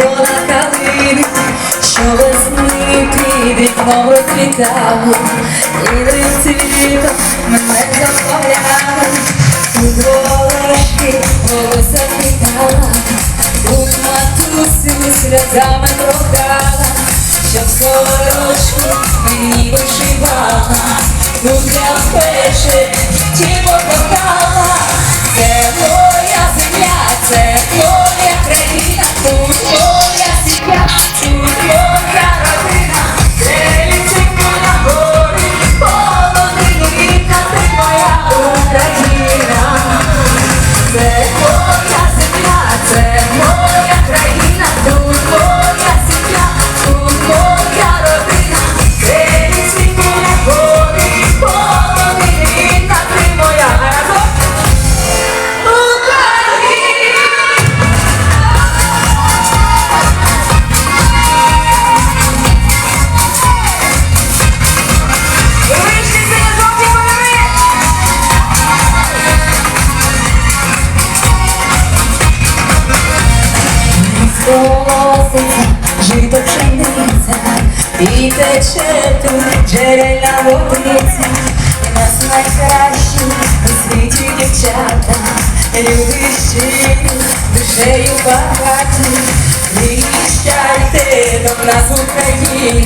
червона калина, що весни під вікном розцвітала, і розцвітом мене заставляла, у волошки волосся світала, у матусю сльозами прокала, щоб сорочку мені вишивала. Скоситься, жито пшениця, і тече тут джерельна водиця, і нас найкращі у світі дівчата, люди душею багаті, віщайте до нас Україну.